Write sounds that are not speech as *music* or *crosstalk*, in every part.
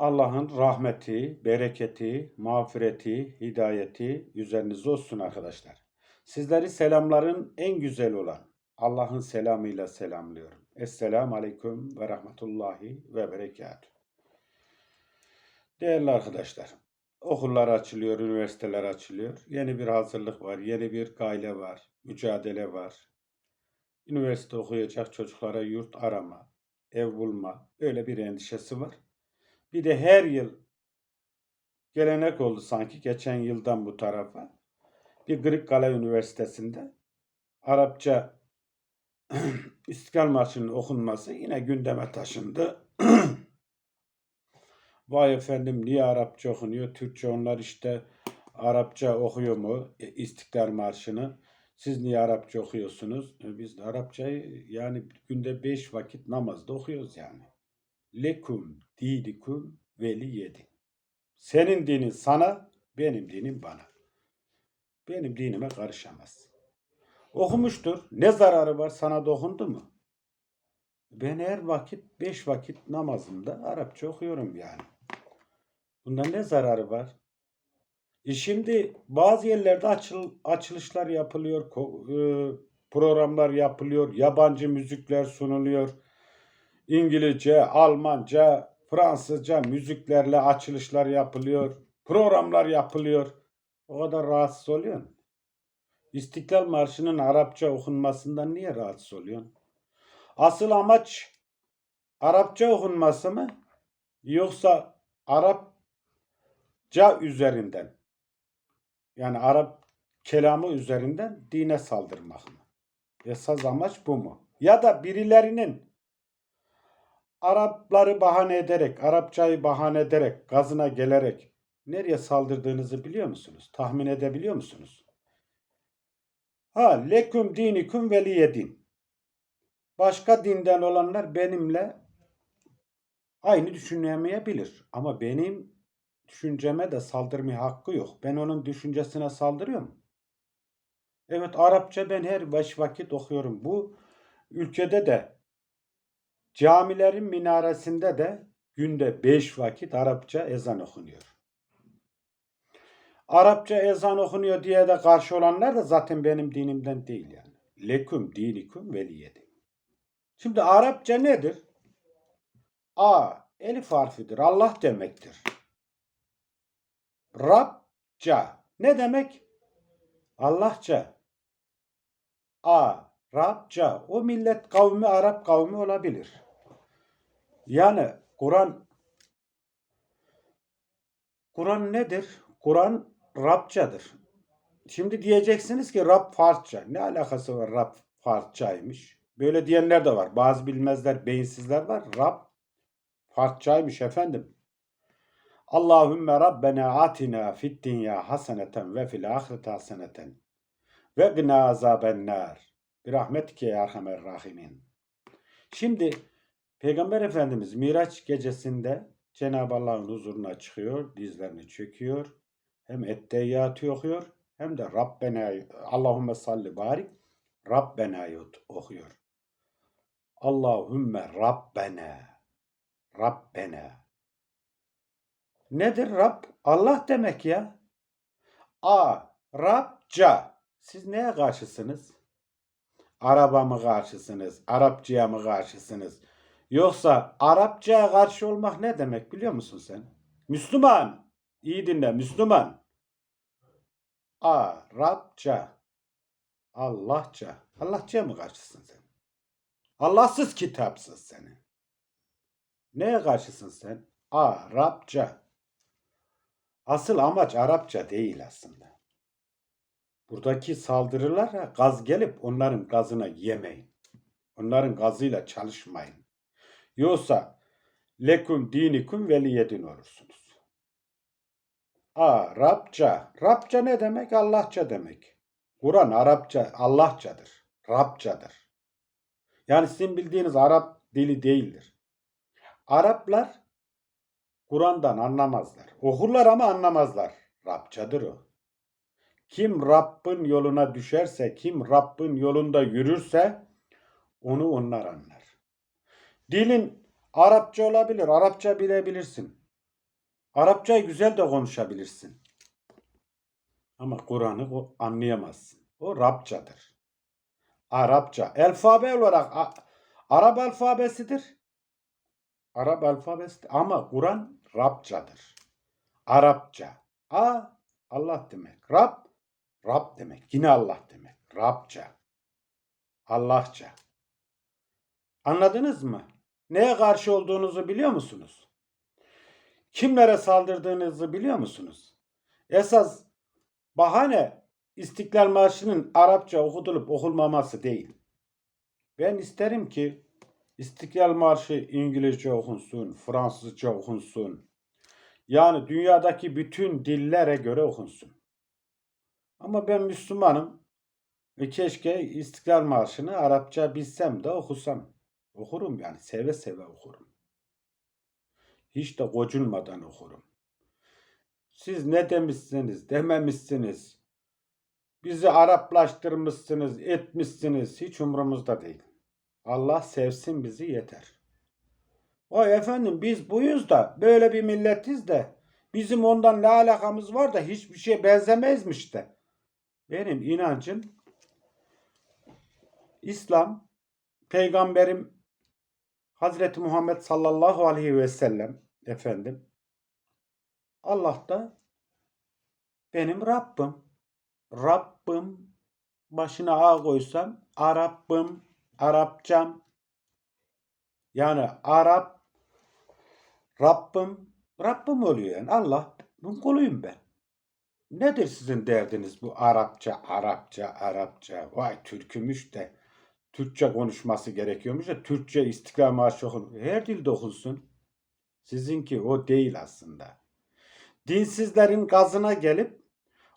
Allah'ın rahmeti, bereketi, mağfireti, hidayeti üzerinize olsun arkadaşlar. Sizleri selamların en güzel olan Allah'ın selamıyla selamlıyorum. Esselamu Aleyküm ve Rahmetullahi ve Berekatuhu. Değerli arkadaşlar, okullar açılıyor, üniversiteler açılıyor. Yeni bir hazırlık var, yeni bir gayle var, mücadele var. Üniversite okuyacak çocuklara yurt arama, ev bulma, öyle bir endişesi var. Bir de her yıl gelenek oldu sanki geçen yıldan bu tarafa. Bir Kırıkkale Üniversitesi'nde Arapça *clears throat* İstiklal Marşı'nın okunması yine gündeme taşındı. *clears throat* Vay efendim niye Arapça okunuyor? Türkçe onlar işte Arapça okuyor mu e, İstiklal Marşı'nı? Siz niye Arapça okuyorsunuz? E, Biz de Arapçayı yani günde beş vakit namazda okuyoruz yani. Lekum dinikum veli yedi. Senin dinin sana, benim dinim bana. Benim dinime karışamaz. Okumuştur. Ne zararı var? Sana dokundu mu? Ben her vakit, beş vakit namazımda Arapça okuyorum yani. Bunda ne zararı var? E şimdi bazı yerlerde açıl, açılışlar yapılıyor, e, programlar yapılıyor, yabancı müzikler sunuluyor. İngilizce, Almanca, Fransızca müziklerle açılışlar yapılıyor. Programlar yapılıyor. O kadar rahatsız oluyorsun. İstiklal Marşı'nın Arapça okunmasından niye rahatsız oluyorsun? Asıl amaç Arapça okunması mı? Yoksa Arapça üzerinden yani Arap kelamı üzerinden dine saldırmak mı? Esas amaç bu mu? Ya da birilerinin Arapları bahane ederek, Arapçayı bahane ederek, gazına gelerek nereye saldırdığınızı biliyor musunuz? Tahmin edebiliyor musunuz? Ha, leküm dinikum veliye din. Başka dinden olanlar benimle aynı düşünemeyebilir. Ama benim düşünceme de saldırmaya hakkı yok. Ben onun düşüncesine saldırıyorum. Evet Arapça ben her beş vakit okuyorum. Bu ülkede de camilerin minaresinde de günde beş vakit Arapça ezan okunuyor. Arapça ezan okunuyor diye de karşı olanlar da zaten benim dinimden değil yani. Leküm dinikum veliyedi. Şimdi Arapça nedir? A elif harfidir. Allah demektir. Rabça ne demek? Allahça. A Rabça o millet kavmi Arap kavmi olabilir. Yani Kur'an Kur'an nedir? Kur'an Rabçadır. Şimdi diyeceksiniz ki Rab Farsça. Ne alakası var Rab Farsçaymış? Böyle diyenler de var. Bazı bilmezler, beyinsizler var. Rab Farsçaymış efendim. Allahümme Rabbena atina fid dünya haseneten ve fil ahirete haseneten ve gına azaben nar. Bir rahmetike ya erhamer rahimin. Şimdi Peygamber Efendimiz Miraç gecesinde Cenab-ı Allah'ın huzuruna çıkıyor, dizlerini çöküyor. Hem etteyyatı okuyor hem de Rabbena Allahümme salli barik Rabbena'yı okuyor. Allahümme Rabbena Rabbena Nedir Rab? Allah demek ya. A. Rabça. Siz neye karşısınız? Araba mı karşısınız? Arapçaya mı karşısınız? Yoksa Arapçaya karşı olmak ne demek biliyor musun sen? Müslüman. İyi dinle Müslüman. Arapça. Allahça. Allahçaya mı karşısın sen? Allahsız kitapsız seni. Neye karşısın sen? Arapça. Asıl amaç Arapça değil aslında. Buradaki saldırılara gaz gelip onların gazına yemeyin. Onların gazıyla çalışmayın. Yoksa lekum dinikum veliyedin olursunuz. Arapça. Rabça ne demek? Allahça demek. Kur'an Arapça, Allahçadır. Rabçadır. Yani sizin bildiğiniz Arap dili değildir. Araplar Kur'an'dan anlamazlar. Okurlar ama anlamazlar. Rabçadır o. Kim Rabbin yoluna düşerse, kim Rabbin yolunda yürürse onu onlar anlar. Dilin Arapça olabilir, Arapça bilebilirsin. Arapçayı güzel de konuşabilirsin. Ama Kur'an'ı anlayamazsın. O Rabçadır. Arapça. Alfabe olarak Arap alfabesidir. Arap alfabesidir. Ama Kur'an Rabçadır. Arapça. A Allah demek. Rab Rab demek. Yine Allah demek. Rabça. Allahça. Anladınız mı? Neye karşı olduğunuzu biliyor musunuz? Kimlere saldırdığınızı biliyor musunuz? Esas bahane İstiklal Marşı'nın Arapça okutulup okunmaması değil. Ben isterim ki İstiklal Marşı İngilizce okunsun, Fransızca okunsun. Yani dünyadaki bütün dillere göre okunsun. Ama ben Müslümanım. E keşke İstiklal Marşı'nı Arapça bilsem de okusam. Okurum yani seve seve okurum. Hiç de gocunmadan okurum. Siz ne demişsiniz, dememişsiniz. Bizi Araplaştırmışsınız, etmişsiniz. Hiç umurumuzda değil. Allah sevsin bizi yeter. Vay efendim biz buyuz da böyle bir milletiz de bizim ondan ne alakamız var da hiçbir şeye benzemezmiş de. Benim inancım İslam peygamberim Hazreti Muhammed sallallahu aleyhi ve sellem efendim Allah da benim Rabbim. Rabbim başına A koysam Arap'ım, Arapçam. Yani Arap Rabbim, Rabbim oluyor yani. Allah bunun kuluyum ben. Nedir sizin derdiniz bu Arapça, Arapça, Arapça? Vay Türkümüş de Türkçe konuşması gerekiyormuş da Türkçe İstiklal Marşı okun. Her dilde okunsun. Sizinki o değil aslında. Dinsizlerin gazına gelip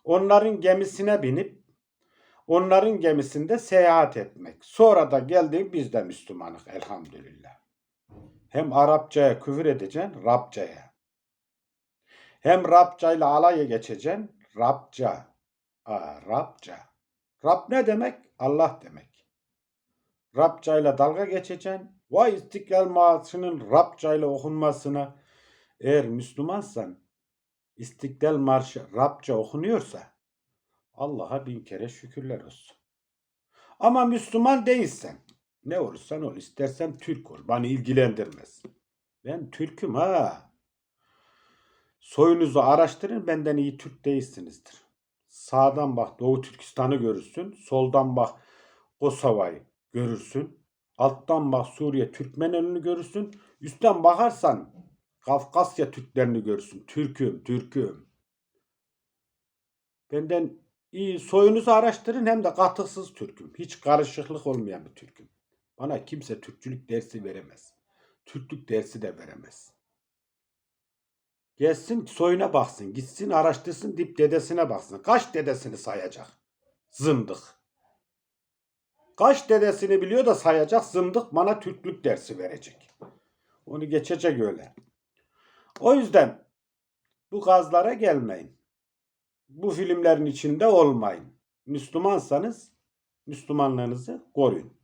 onların gemisine binip onların gemisinde seyahat etmek. Sonra da geldi biz de Müslümanız elhamdülillah. Hem Arapçaya küfür edeceksin, Rabçaya. Hem Rabçayla alaya geçeceksin, Rabça. Aa, Rabça. Rab ne demek? Allah demek. Rabçayla dalga geçeceksin. Vay İstiklal Marşı'nın Rabçayla okunmasına eğer Müslümansan İstiklal Marşı Rabça okunuyorsa Allah'a bin kere şükürler olsun. Ama Müslüman değilsen ne olursan ol istersen Türk ol beni ilgilendirmez. Ben Türk'üm ha. Soyunuzu araştırın benden iyi Türk değilsinizdir. Sağdan bak Doğu Türkistan'ı görürsün. Soldan bak Kosova'yı görürsün. Alttan bak Suriye Türkmenlerini görürsün. Üstten bakarsan Kafkasya Türklerini görürsün. Türk'üm, Türk'üm. Benden iyi soyunuzu araştırın hem de katıksız Türk'üm. Hiç karışıklık olmayan bir Türk'üm. Bana kimse Türkçülük dersi veremez. Türklük dersi de veremez. Gelsin soyuna baksın, gitsin araştırsın dip dedesine baksın. Kaç dedesini sayacak? Zındık. Kaç dedesini biliyor da sayacak zındık bana Türklük dersi verecek. Onu geçecek öyle. O yüzden bu gazlara gelmeyin. Bu filmlerin içinde olmayın. Müslümansanız Müslümanlığınızı koruyun.